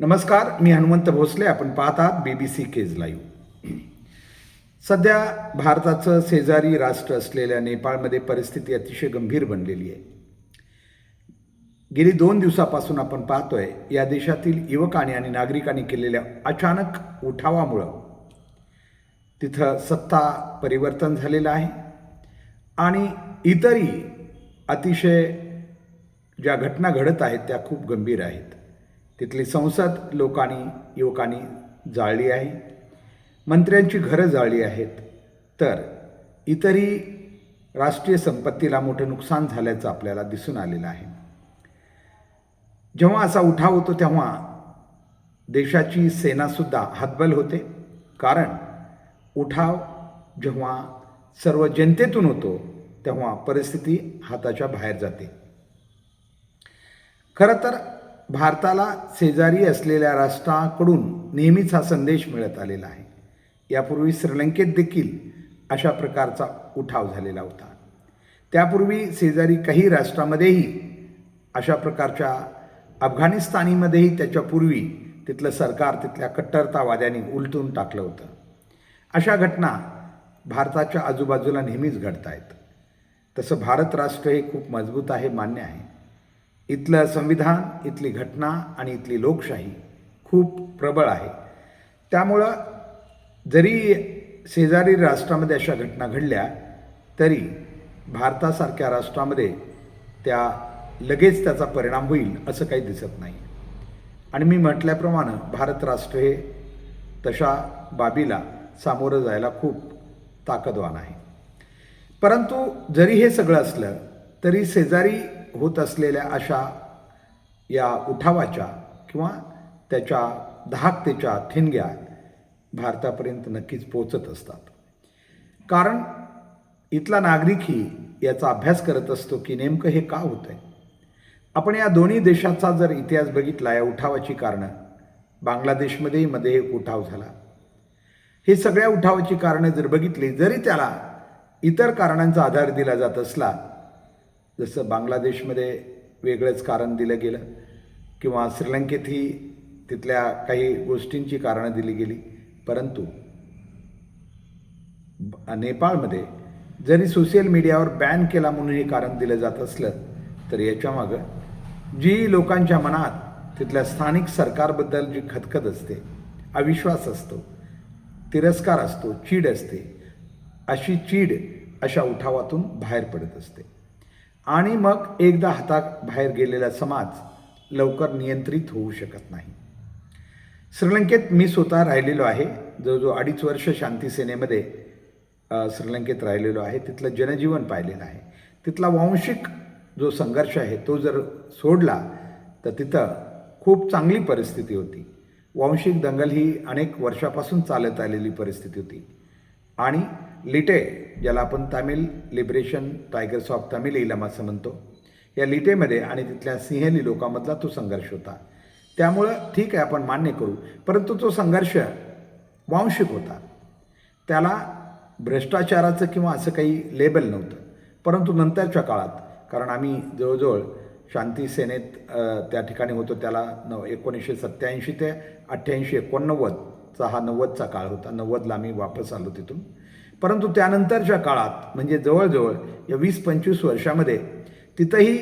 नमस्कार मी हनुमंत भोसले. आपण पाहत आहात बी बी सी केज लाईव्ह सध्या भारताचं शेजारी राष्ट्र असलेल्या नेपाळमध्ये परिस्थिती अतिशय गंभीर बनलेली आहे. गेली दोन दिवसापासून आपण पाहतोय या देशातील युवकांनी आणि नागरिकांनी केलेल्या अचानक उठावामुळं तिथं सत्ता परिवर्तन झालेलं आहे आणि इतरही अतिशय ज्या घटना घडत आहेत त्या खूप गंभीर आहेत. तिथली संसद लोकांनी युवकांनी जाळली आहे. मंत्र्यांची घरं जाळली आहेत. तर इतरही राष्ट्रीय संपत्तीला मोठं नुकसान झाल्याचं आपल्याला दिसून आलेलं आहे. जेव्हा असा उठाव होतो तेव्हा देशाची सेनासुद्धा हतबल होते. कारण उठाव जेव्हा सर्व जनतेतून होतो तेव्हा परिस्थिती हाताच्या बाहेर जाते. खरं तर भारताला शेजारी असलेल्या राष्ट्राकडून नेहमीच हा संदेश मिळत आलेला आहे. यापूर्वी श्रीलंकेत देखील अशा प्रकारचा उठाव झालेला होता. त्यापूर्वी शेजारी काही राष्ट्रामध्येही अशा प्रकारच्या अफगाणिस्तानीमध्येही त्याच्यापूर्वी तिथलं सरकार तिथल्या कट्टरतावाद्यांनी उलटून टाकलं होतं. अशा घटना भारताच्या आजूबाजूला नेहमीच घडत आहेत तसं भारत राष्ट्र हे खूप मजबूत आहे मान्य आहे. इथलं संविधान इथली घटना आणि इथली लोकशाही खूप प्रबळ आहे. त्यामुळं जरी शेजारी राष्ट्रामध्ये अशा घटना घडल्या तरी भारतासारख्या राष्ट्रामध्ये त्या लगेच त्याचा परिणाम होईल असं काही दिसत नाही. आणि मी म्हटल्याप्रमाणे भारत राष्ट्र हे तशा बाबीला सामोरं जायला खूप ताकदवान आहे. परंतु जरी हे सगळं असलं तरी शेजारी होत असलेल्या अशा या उठावाच्या किंवा त्याच्या दहाकतेच्या ठिणग्या भारतापर्यंत नक्कीच पोचत असतात. कारण इथला नागरिकही याचा अभ्यास करत असतो की नेमकं हे का होत आहे आपण या दोन्ही देशाचा जर इतिहास बघितला या उठावाची कारणं बांगलादेशमध्येही मध्ये एक उठाव झाला. हे सगळ्या उठावाची कारणं जर बघितली जरी त्याला इतर कारणांचा आधार दिला जात असला जसं बांगलादेशमध्ये वेगळंच कारण दिलं गेलं किंवा श्रीलंकेतही तिथल्या काही गोष्टींची कारणं दिली गेली. परंतु नेपाळमध्ये जरी सोशल मीडियावर बॅन केला म्हणून हे कारण दिलं जात असलं तर याच्यामागं जी लोकांच्या मनात तिथल्या स्थानिक सरकारबद्दल जी खतखत असते अविश्वास असतो तिरस्कार असतो चीड असते अशी चीड अशा उठावातून बाहेर पडत असते. आणि मग एकदा हातात बाहेर गेलेला समाज लवकर नियंत्रित होऊ शकत नाही. श्रीलंकेत मी स्वतः राहिलेलो आहे. जवळजवळ अडीच वर्ष शांती सेनेमध्ये श्रीलंकेत राहिलेलो आहे. तिथलं जनजीवन पाहिलेलं आहे. तिथला वांशिक जो संघर्ष आहे तो जर सोडला तर तिथं खूप चांगली परिस्थिती होती. वांशिक दंगल ही अनेक वर्षापासून चालत आलेली परिस्थिती होती. आणि लिटे ज्याला आपण Tamil Liberation Tigers of Tamil Eelam असं म्हणतो. या लिटेमध्ये आणि तिथल्या सिंहली लोकांमधला तो संघर्ष होता. त्यामुळं ठीक आहे आपण मान्य करू. परंतु तो संघर्ष वांशिक होता. त्याला भ्रष्टाचाराचं किंवा असं काही लेबल नव्हतं. परंतु नंतरच्या काळात कारण आम्ही जवळजवळ शांती सेनेत त्या ठिकाणी होतो त्याला न एकोणीसशे सत्त्याऐंशी ते अठ्ठ्याऐंशी एकोणनव्वदचा हा नव्वदचा काळ होता. नव्वदला आम्ही वापस आलो तिथून. परंतु त्यानंतरच्या काळात म्हणजे जवळजवळ या वीस पंचवीस वर्षामध्ये तिथंही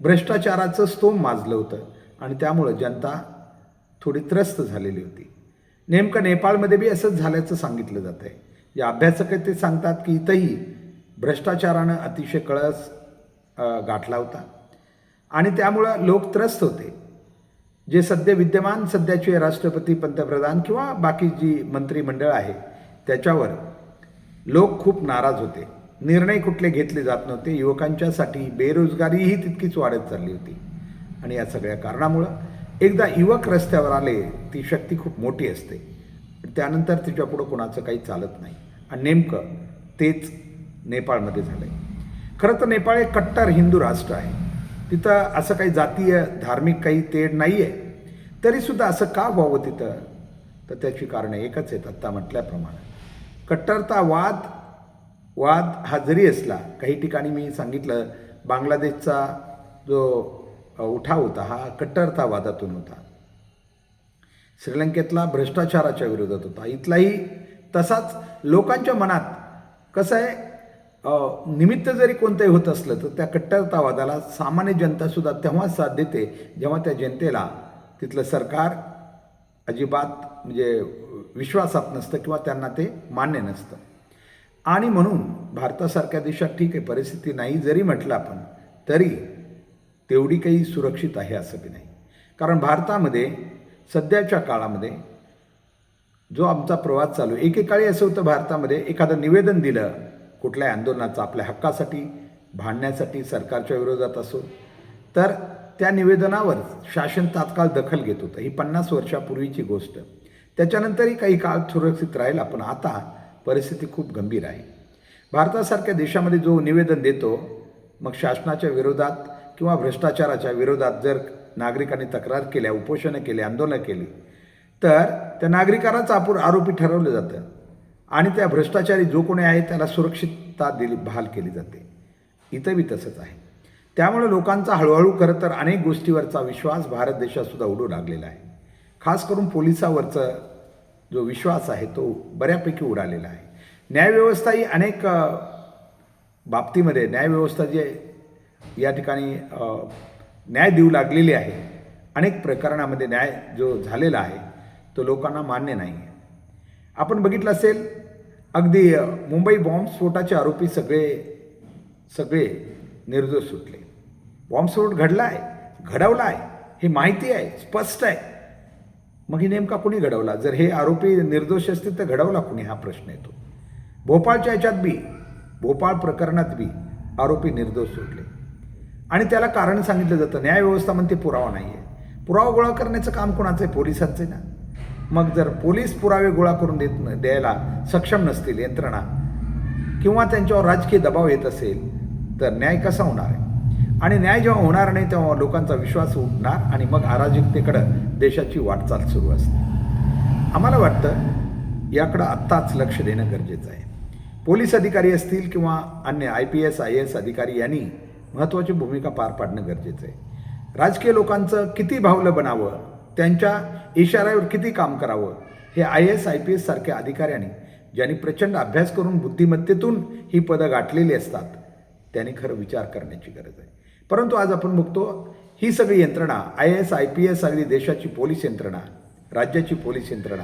भ्रष्टाचाराचं स्तोम माजलं होतं आणि त्यामुळं जनता थोडी त्रस्त झालेली होती. नेमकं नेपाळमध्ये बी असंच झाल्याचं सांगितलं जात आहे. जे अभ्यासक ते सांगतात की इथंही भ्रष्टाचारानं अतिशय कळस गाठला होता. आणि त्यामुळं लोक त्रस्त होते. जे सध्या विद्यमान सध्याचे राष्ट्रपती पंतप्रधान किंवा बाकी जी मंत्रिमंडळ आहे त्याच्यावर लोक खूप नाराज होते. निर्णय कुठले घेतले जात नव्हते. युवकांच्यासाठी बेरोजगारीही तितकीच वाढत चालली होती. आणि या सगळ्या कारणामुळं एकदा युवक रस्त्यावर आले ती शक्ती खूप मोठी असते. त्यानंतर तिच्यापुढं कोणाचं काही चालत नाही. आणि नेमकं तेच नेपाळमध्ये झालं आहे खरं तर नेपाळ हे कट्टर हिंदू राष्ट्र आहे. तिथं असं काही जातीय धार्मिक काही तेढ नाही आहे तरीसुद्धा असं का व्हावं तिथं? तर त्याची कारणं एकच आहेत आत्ता म्हटल्याप्रमाणे. कट्टरतावाद वाद हा जरी असला काही ठिकाणी मी सांगितलं बांगलादेशचा जो उठाव होता हा कट्टरतावादातून होता. श्रीलंकेतला भ्रष्टाचाराच्या विरोधात होता. इथलाही तसाच लोकांच्या मनात कसं आहे निमित्त जरी कोणतंही होत असलं तर त्या कट्टरतावादाला सामान्य जनतासुद्धा तेव्हाच साथ देते जेव्हा त्या जनतेला तिथलं सरकार अजिबात म्हणजे विश्वासात नसतं किंवा त्यांना ते मान्य नसतं. आणि म्हणून भारतासारख्या देशात ठीक आहे परिस्थिती नाही. जरी म्हटलं आपण तरी तेवढी काही सुरक्षित आहे असं की नाही. कारण भारतामध्ये सध्याच्या काळामध्ये जो आमचा प्रवास चालू एकेकाळी असं होतं भारतामध्ये एखादं निवेदन दिलं कुठल्याही आंदोलनाचं आपल्या हक्कासाठी भांडण्यासाठी सरकारच्या विरोधात असो तर त्या निवेदनावर शासन तात्काळ दखल घेत होतं. ही पन्नास वर्षापूर्वीची गोष्ट. त्याच्यानंतरही काही काळ सुरक्षित राहिला. पण आता परिस्थिती खूप गंभीर आहे. भारतासारख्या देशामध्ये जो निवेदन देतो मग शासनाच्या विरोधात किंवा भ्रष्टाचाराच्या विरोधात जर नागरिकांनी तक्रार केल्या उपोषणं केली आंदोलनं केली तर त्या नागरिकांनाच आपण आरोपी ठरवलं जातं. आणि त्या भ्रष्टाचारी जो कोणी आहे त्याला सुरक्षितता दिली बहाल केली जाते. इथं बी तसंच आहे. त्यामुळे लोकांचा हळूहळू खरं तर अनेक गोष्टीवरचा विश्वास भारत देशात सुद्धा उडू लागलेला आहे. खास करून पोलिसावरचं जो विश्वास आहे तो बऱ्यापैकी उडालेला आहे. न्यायव्यवस्था ही अनेक बाबतीमध्ये न्यायव्यवस्था जे या ठिकाणी न्याय देऊ लागलेली आहे अनेक प्रकरणामध्ये न्याय जो झालेला आहे तो लोकांना मान्य नाही आहे. आपण बघितलं असेल अगदी मुंबई बॉम्बस्फोटाचे आरोपी सगळे सगळे निर्दोष सुटले. बॉम्बस्फोट घडला आहे घडवला आहे हे माहिती आहे स्पष्ट आहे. मग ही नेमका कुणी घडवला? जर हे आरोपी निर्दोष असतील तर घडवला कुणी? हा प्रश्न येतो. भोपाळच्या याच्यात बी भोपाळ प्रकरणात बी आरोपी निर्दोष सुटले. आणि त्याला कारण सांगितलं जातं. न्यायव्यवस्था म्हणते पुरावा नाही आहे पुरावा गोळा करण्याचं काम कोणाचं आहे? पोलिसांचं आहे ना. मग जर पोलीस पुरावे गोळा करून देत द्यायला सक्षम नसतील यंत्रणा किंवा त्यांच्यावर राजकीय दबाव येत असेल तर न्याय कसा होणार आहे? आणि न्याय जेव्हा होणार नाही तेव्हा लोकांचा विश्वास उठणार आणि मग अराजकतेकडं देशाची वाटचाल सुरू असते. आम्हाला वाटतं याकडं आत्ताच लक्ष देणं गरजेचं आहे. पोलीस अधिकारी असतील किंवा अन्य I P S I S अधिकारी यांनी महत्त्वाची भूमिका पार पाडणं गरजेचं आहे. राजकीय लोकांचं किती भावलं बनावं त्यांच्या इशाऱ्यावर किती काम करावं हे I S I P S सारख्या अधिकाऱ्यांनी ज्यांनी प्रचंड अभ्यास करून बुद्धिमत्तेतून ही पदं गाठलेली असतात त्यांनी खरं विचार करण्याची गरज आहे. परंतु आज आपण बघतो ही सगळी यंत्रणा I S I P S सगळी देशाची पोलीस यंत्रणा राज्याची पोलीस यंत्रणा.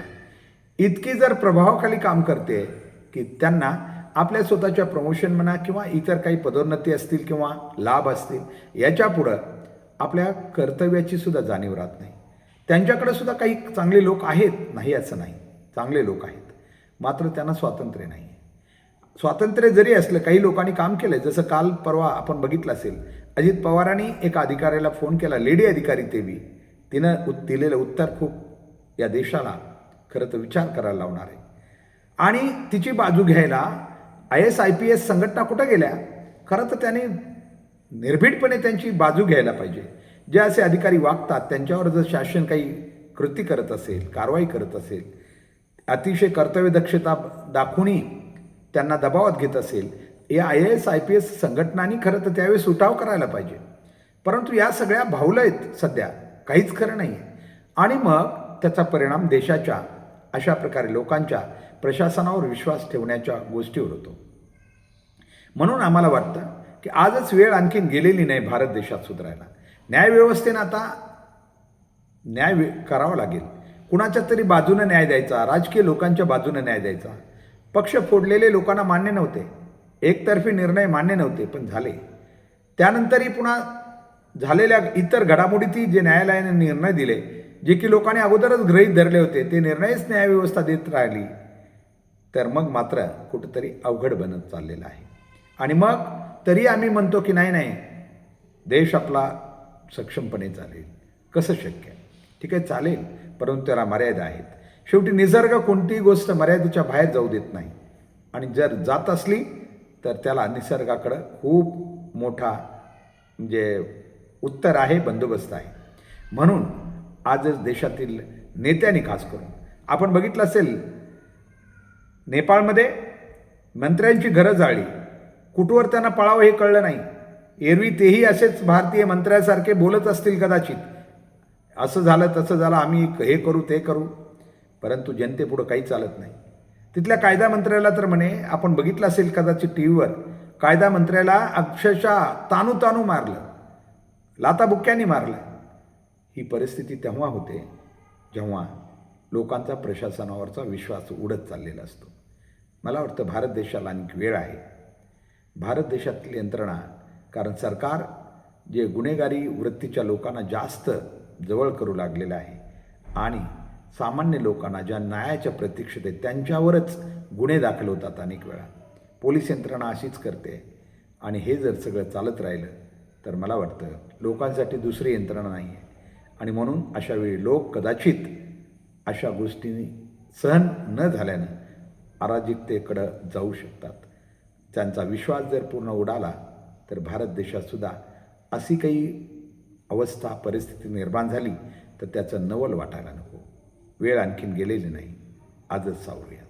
इतकी जर प्रभावाखाली काम करते की त्यांना आपल्या स्वतःच्या प्रमोशन म्हणा किंवा इतर काही पदोन्नती असतील किंवा लाभ असतील याच्यापुढं आपल्या कर्तव्याची सुद्धा जाणीव राहत नाही. त्यांच्याकडे सुद्धा काही चांगले लोक आहेत? नाही असं नाही. चांगले लोक आहेत. मात्र त्यांना स्वातंत्र्य नाही. स्वातंत्र्य जरी असलं काही लोकांनी काम केलं जसं काल परवा आपण बघितलं असेल अजित पवारांनी एका अधिकाऱ्याला फोन केला लेडी अधिकारी तेवी. तिनं उत् दिलेलं उत्तर खूप या देशाला खरं तर विचार करायला लावणार आहे. आणि तिची बाजू घ्यायला I S I P S संघटना कुठं गेल्या? खरं तर त्याने निर्भीडपणे त्यांची बाजू घ्यायला पाहिजे. जे असे अधिकारी वागतात त्यांच्यावर जर शासन काही कृती करत असेल कारवाई करत असेल अतिशय कर्तव्यदक्षता दाखवूनही त्यांना दबावात घेत असेल या I S I P S संघटनांनी खरं तर त्यावेळेस उठाव करायला पाहिजे. परंतु या सगळ्या भावलं आहेत सध्या काहीच खरं नाही आणि मग त्याचा परिणाम देशाच्या अशा प्रकारे लोकांच्या प्रशासनावर विश्वास ठेवण्याच्या गोष्टीवर होतो. म्हणून आम्हाला वाटतं की आजच वेळ आणखीन गेलेली नाही भारत देशात सुधारायला. न्यायव्यवस्थेनं आता न्याय करावा लागेल. कुणाच्या तरी बाजूनं न्याय द्यायचा राजकीय लोकांच्या बाजूनं न्याय द्यायचा. पक्ष फोडलेले लोकांना मान्य नव्हते. एकतर्फी निर्णय मान्य नव्हते पण झाले. त्यानंतरही पुन्हा झालेल्या इतर घडामोडीतही जे न्यायालयाने निर्णय दिले जे की लोकांनी अगोदरच गृहीत धरले होते ते निर्णयच न्यायव्यवस्था देत राहिली. तर मग मात्र कुठंतरी अवघड बनत चाललेलं आहे. आणि मग तरी आम्ही म्हणतो की नाही नाही देश आपला सक्षमपणे चालेल. कसं शक्य ठीक आहे चालेल परंतु त्याला मर्यादा आहेत. शेवटी निसर्ग कोणतीही गोष्ट मर्यादेच्या बाहेर जाऊ देत नाही. आणि जर जात असली तर त्याला निसर्गाकडं खूप मोठा म्हणजे उत्तर आहे बंदोबस्त आहे. म्हणून आजच देशातील नेत्यांनी खास करून आपण बघितलं असेल नेपाळमध्ये मंत्र्यांची घरं जाळली कुठवर त्यांना पळावं हे कळलं नाही. एरवी तेही असेच भारतीय मंत्र्यासारखे बोलत असतील कदाचित. असं झालं तसं झालं आम्ही हे करू ते करू. परंतु जनतेपुढं काही चालत नाही. तिथल्या कायदा मंत्र्याला तर म्हणे आपण बघितलं असेल कदाचित टी व्हीवर कायदा मंत्र्याला अक्षरशः तानू तानू मारलं. लाताबुक्क्यांनी मारलं. ही परिस्थिती तेव्हा होते जेव्हा लोकांचा प्रशासनावरचा विश्वास उडत चाललेला असतो. मला वाटतं भारत देशाला आणखी वेळ आहे. भारत देशातली यंत्रणा कारण सरकार जे गुन्हेगारी वृत्तीच्या लोकांना जास्त जवळ करू लागलेलं आहे आणि सामान्य लोकांना ज्या न्यायाच्या प्रतीक्षेत आहेत त्यांच्यावरच गुन्हे दाखल होतात अनेक वेळा. पोलीस यंत्रणा अशीच करते. आणि हे जर सगळं चालत राहिलं तर मला वाटतं लोकांसाठी दुसरी यंत्रणा नाही आहे. आणि म्हणून अशावेळी लोक कदाचित अशा गोष्टी सहन न झाल्यानं अराजकतेकडं जाऊ शकतात. त्यांचा विश्वास जर पूर्ण उडाला तर भारत देशातसुद्धा अशी काही अवस्था परिस्थिती निर्माण झाली तर त्याचं नवल वाटायला नको. वेळ आणखीन गेलेली नाही. आजच सावरूया.